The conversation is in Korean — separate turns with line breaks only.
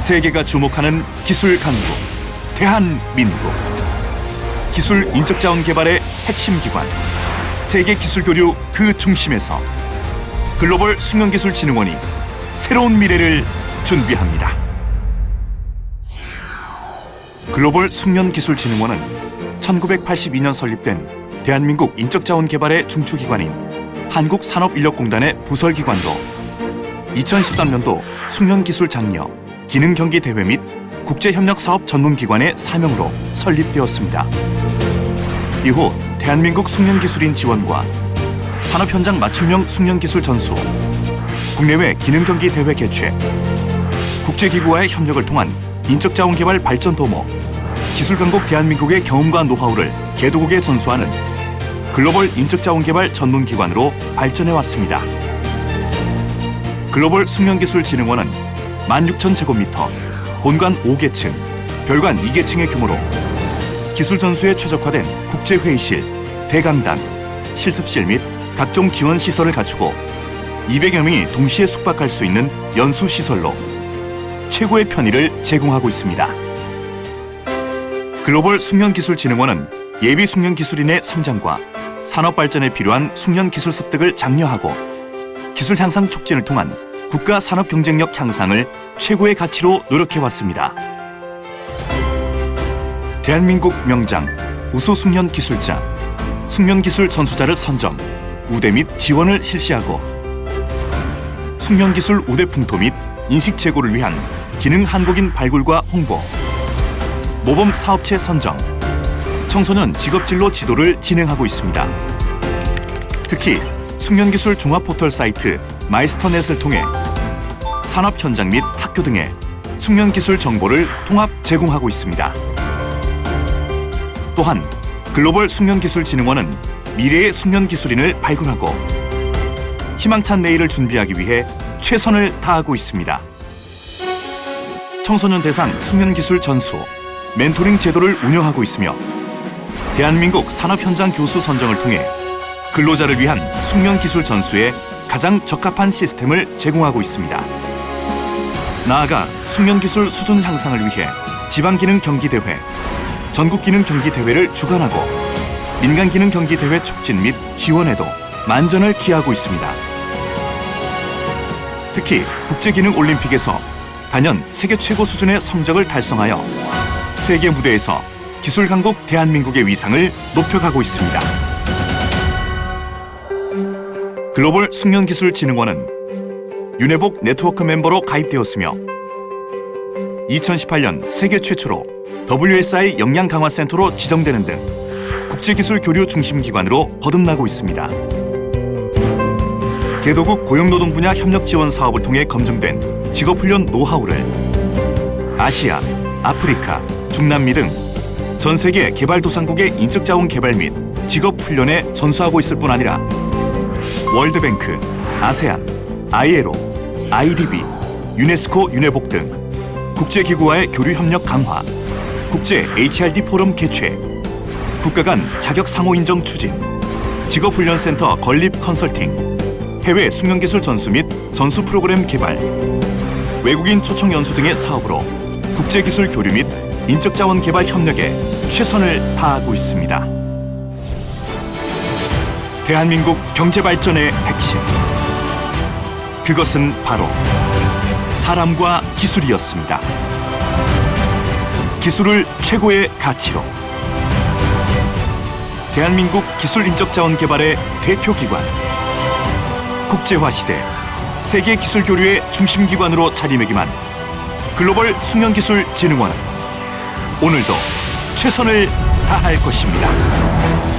세계가 주목하는 기술 강국 대한민국 기술 인적 자원 개발의 핵심 기관 세계 기술 교류 그 중심에서 글로벌 숙련기술 진흥원이 새로운 미래를 준비합니다. 글로벌 숙련기술진흥원은 1982년 설립된 대한민국 인적자원 개발의 중추기관인 한국산업인력공단의 부설기관로 2013년도 숙련기술 장려 기능 경기 대회 및 국제 협력 사업 전문 기관의 사명으로 설립되었습니다. 이후 대한민국 숙련 기술인 지원과 산업 현장 맞춤형 숙련 기술 전수, 국내외 기능 경기 대회 개최, 국제 기구와의 협력을 통한 인적 자원 개발 발전 도모, 기술 강국 대한민국의 경험과 노하우를 개도국에 전수하는 글로벌 인적 자원 개발 전문 기관으로 발전해 왔습니다. 글로벌 숙련기술진흥원은 16,000제곱미터, 본관 5개층, 별관 2개층의 규모로 기술 전수에 최적화된 국제회의실, 대강당, 실습실 및 각종 지원 시설을 갖추고 200여 명이 동시에 숙박할 수 있는 연수 시설로 최고의 편의를 제공하고 있습니다. 글로벌 숙련기술진흥원은 예비 숙련기술인의 성장과 산업 발전에 필요한 숙련기술 습득을 장려하고 기술 향상 촉진을 통한 국가 산업 경쟁력 향상을 최고의 가치로 노력해 왔습니다. 대한민국 명장 우수 숙련 기술자, 숙련 기술 전수자를 선정, 우대 및 지원을 실시하고 숙련 기술 우대 풍토 및 인식 제고를 위한 기능 한국인 발굴과 홍보, 모범 사업체 선정, 청소년 직업 진로 지도를 진행하고 있습니다. 특히 숙련기술 종합 포털 사이트 마이스터넷을 통해 산업 현장 및 학교 등의 숙련 기술 정보를 통합 제공하고 있습니다. 또한 글로벌 숙련 기술 진흥원은 미래의 숙련 기술인을 발굴하고 희망찬 내일을 준비하기 위해 최선을 다하고 있습니다. 청소년 대상 숙련 기술 전수, 멘토링 제도를 운영하고 있으며 대한민국 산업 현장 교수 선정을 통해 근로자를 위한 숙련 기술 전수에 가장 적합한 시스템을 제공하고 있습니다. 나아가 숙련기술 수준 향상을 위해 지방기능 경기대회, 전국기능 경기대회를 주관하고 민간기능 경기대회 촉진 및 지원에도 만전을 기하고 있습니다. 특히 국제기능 올림픽에서 단연 세계 최고 수준의 성적을 달성하여 세계 무대에서 기술 강국 대한민국의 위상을 높여가고 있습니다. 글로벌 숙련기술진흥원은 유네복 네트워크 멤버로 가입되었으며 2018년 세계 최초로 WSI 역량 강화 센터로 지정되는 등 국제기술 교류 중심 기관으로 거듭나고 있습니다. 개도국 고용노동 분야 협력 지원 사업을 통해 검증된 직업훈련 노하우를 아시아, 아프리카, 중남미 등 전 세계 개발도상국의 인적자원 개발 및 직업훈련에 전수하고 있을 뿐 아니라 월드뱅크, 아세안, ILO, IDB, 유네스코 유네복 등 국제기구와의 교류 협력 강화, 국제 HRD 포럼 개최, 국가 간 자격 상호 인정 추진, 직업훈련센터 건립 컨설팅, 해외 숙련기술 전수 및 전수 프로그램 개발, 외국인 초청 연수 등의 사업으로 국제기술 교류 및 인적자원 개발 협력에 최선을 다하고 있습니다. 대한민국 경제 발전의 핵심. 그것은 바로 사람과 기술이었습니다. 기술을 최고의 가치로. 대한민국 기술 인적 자원 개발의 대표 기관. 국제화 시대 세계 기술 교류의 중심 기관으로 자리매김한 글로벌 숙련기술 진흥원. 오늘도 최선을 다할 것입니다.